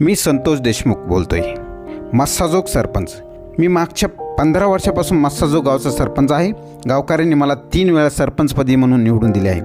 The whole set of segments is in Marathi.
मी संतोष देशमुख बोलतोय. मस्साजोग सरपंच. मी मागच्या पंधरा वर्षापासून मस्साजोग गावचा सरपंच आहे. गावकऱ्यांनी मला तीन वेळा सरपंचपदी म्हणून निवडून दिले आहे.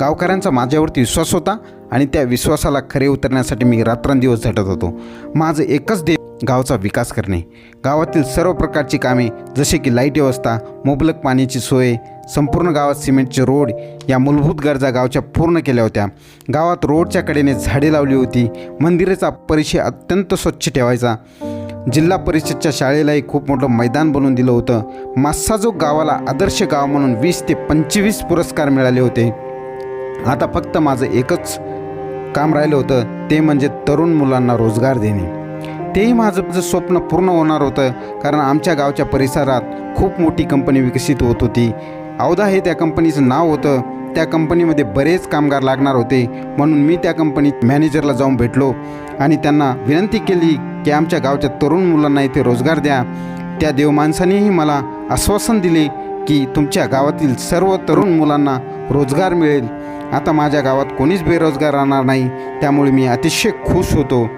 गावकऱ्यांचा माझ्यावरती विश्वास होता आणि त्या विश्वासाला खरे उतरण्यासाठी मी रात्रंदिवस झटत होतो. माझं एकच देव गावचा विकास करणे. गावातील सर्व प्रकारची कामे जसे की लाइट व्यवस्था मुबलक पाण्याची सोय संपूर्ण गावात सिमेंटचे रोड या मूलभूत गरजा गावच्या पूर्ण केल्या होत्या. गावात रोडच्या कडेने झाडे लावली होती. मंदिराचा परिसर अत्यंत स्वच्छ ठेवायचा. जिल्हा परिषदच्या शाळेलाही खूप मोठं मैदान बनवून दिलं होतं. मास्साजोग गावाला आदर्श गाव म्हणून वीस ते पंचवीस पुरस्कार मिळाले होते. आता फक्त माझं एकच काम राहिलं होतं ते म्हणजे तरुण मुलांना रोजगार देणे. तेही माझं स्वप्न पूर्ण होणार होतं कारण आमच्या गावच्या परिसरात खूप मोठी कंपनी विकसित होत होती. अवधा हे त्या कंपनीचं नाव होतं. त्या कंपनीमध्ये बरेच कामगार लागणार होते. म्हणून मी त्या कंपनीत मॅनेजरला जाऊन भेटलो आणि त्यांना विनंती केली की आमच्या गावच्या तरुण मुलांना इथे रोजगार द्या. त्या देवमाणसानेही मला आश्वासन दिले की तुमच्या गावातील सर्व तरुण मुलांना रोजगार मिळेल. आता माझ्या गावात कोणीच बेरोजगार राहणार नाही. त्यामुळे मी अतिशय खुश होतो.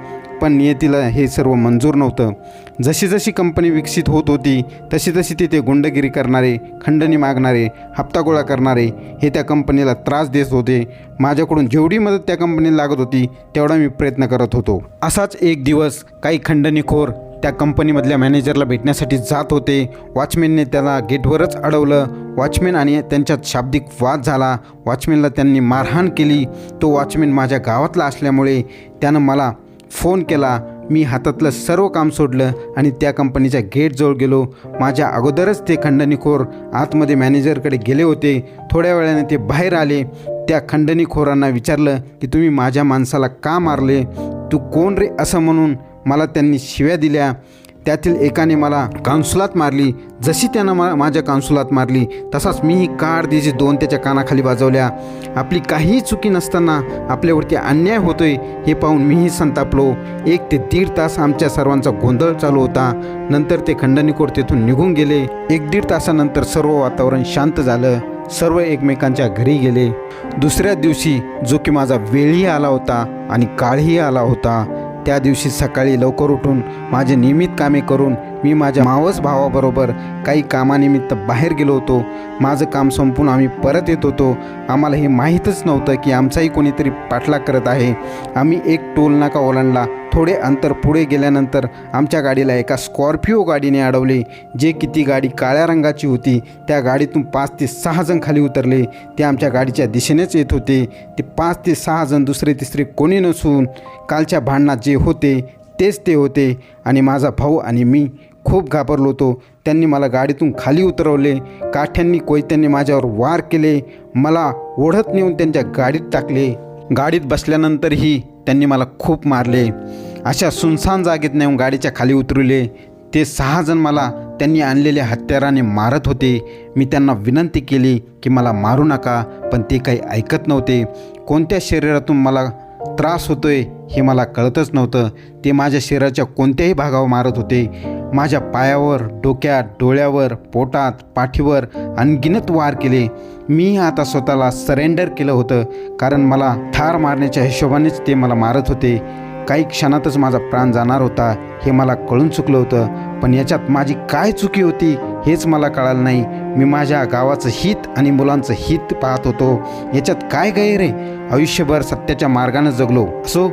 पण नियतीला हे सर्व मंजूर नव्हतं. जशी जशी कंपनी विकसित होत होती तशी तशी तिथे गुंडगिरी करणारे खंडणी मागणारे हप्ता गोळा करणारे हे त्या कंपनीला त्रास देत होते. माझ्याकडून जेवढी मदत त्या कंपनीला लागत होती तेवढा मी प्रयत्न करत होतो. असाच एक दिवस काही खंडणीखोर त्या कंपनीमधल्या मॅनेजरला भेटण्यासाठी जात होते. वॉचमॅनने त्याला गेटवरच अडवलं. वॉचमॅन आणि त्यांच्यात शाब्दिक वाद झाला. वॉचमॅनला त्यांनी मारहाण केली. तो वॉचमॅन माझ्या गावातला असल्यामुळे त्यानं मला फोन केला मी हातातलं सर्व काम सोडलं आणि त्या कंपनीच्या गेटजवळ गेलो. माझ्या अगोदरच ते खंडणीखोर आतमध्ये मॅनेजरकडे गेले होते. थोड्या वेळाने ते बाहेर आले. त्या खंडणीखोरांना विचारलं की तुम्ही माझ्या माणसाला का मारले? तू कोण रे असं म्हणून? मला त्यांनी शिव्या दिल्या. त्यातील एकाने मला काउन्सुलात मारली. जशी त्यानं मा माझ्या काउन्सुलात मारली तसाच मीही कार दिजे दोन त्याच्या कानाखाली वाजवल्या. आपली काहीही चुकी नसताना आपल्यावरती अन्याय होतोय हे पाहून मीही संतापलो. एक ते दीड तास आमच्या सर्वांचा गोंधळ चालू होता. नंतर ते खंडणीकोर तेथून निघून गेले. एक दीड तासानंतर सर्व वातावरण शांत झालं. सर्व एकमेकांच्या घरी गेले. दुसऱ्या दिवशी जो की माझा वेळही आला होता आणि काळही आला होता. त्या दिवशी सकाळी लवकर उठून माझे नियमित कामे करून मी माझ्या मावस भावाबरोबर काही कामानिमित्त बाहेर गेलो होतो. माझं काम संपून आम्ही परत येत होतो. आम्हाला हे माहीतच नव्हतं की आमचाही कोणीतरी पाठलाग करत आहे. आम्ही एक टोल नाका ओलांडला. थोडे अंतर पुढे गेल्यानंतर आमच्या गाडीला एका स्कॉर्पिओ गाडीने अडवले जे की ती गाडी काळ्या रंगाची होती. त्या गाडीतून पाच ते सहा जण खाली उतरले. ते आमच्या गाडीच्या दिशेनेच येत होते. ते पाच ते सहा जण दुसरे तिसरे कोणी नसून कालच्या भांडणात जे होते तेच ते होते. आणि माझा भाऊ आणि मी खूप घाबरलो होतो. त्यांनी मला गाडीतून खाली उतरवले. काठ्यांनी कोयत्यांनी माझ्यावर वार केले. मला ओढत नेऊन त्यांच्या गाडीत टाकले. गाडीत बसल्यानंतरही त्यांनी मला खूप मारले. अशा सुनसान जागेत नेऊन गाडीच्या खाली उतरवले ते सहा जण मला त्यांनी आणलेल्या हत्याराने मारत होते. मी त्यांना विनंती केली की मला मारू नका पण ते काही ऐकत नव्हते. कोणत्या शरीरातून मला त्रास होतोय हे मला कळतच नव्हतं. ते माझ्या शरीराच्या कोणत्याही भागावर मारत होते. माझ्या पायावर डोक्यात डोळ्यावर पोटात पाठीवर अनगिनत वार केले. मी आता स्वतःला सरेंडर केलं होतं कारण मला ठार मारण्याच्या हिशोबानेच ते मला मारत होते. काही क्षणातच माझा प्राण जाणार होता हे मला कळून चुकलं होतं. पण याच्यात माझी काय चुकी होती हेच मला कळालं नाही. मी माझ्या गावाचं हित आणि मुलांचं हित पाहत होतो. याच्यात काय गैर आहे? आयुष्यभर सत्याच्या मार्गानं जगलो. असो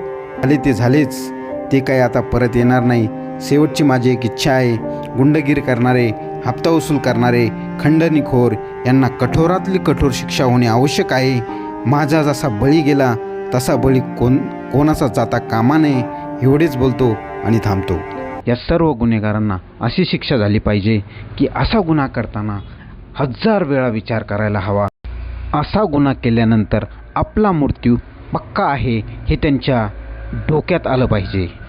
आले ते झालेच. ते काही आता परत येणार नाही. शेवटची माझी एक इच्छा आहे. गुंडगिरी करणारे हप्ता वसूल करणारे खंडणीखोर यांना कठोरातली कठोर शिक्षा होणे आवश्यक आहे. माझा जसा बळी गेला तसा बळी कोण कोणाचा जाता कामा नये एवढेच बोलतो आणि थांबतो. या सर्व गुन्हेगारांना अशी शिक्षा झाली पाहिजे की असा गुन्हा करताना हजार वेळा विचार करायला हवा. असा गुन्हा केल्यानंतर आपला मृत्यू पक्का आहे हे त्यांच्या डोक्यात आलं पाहिजे.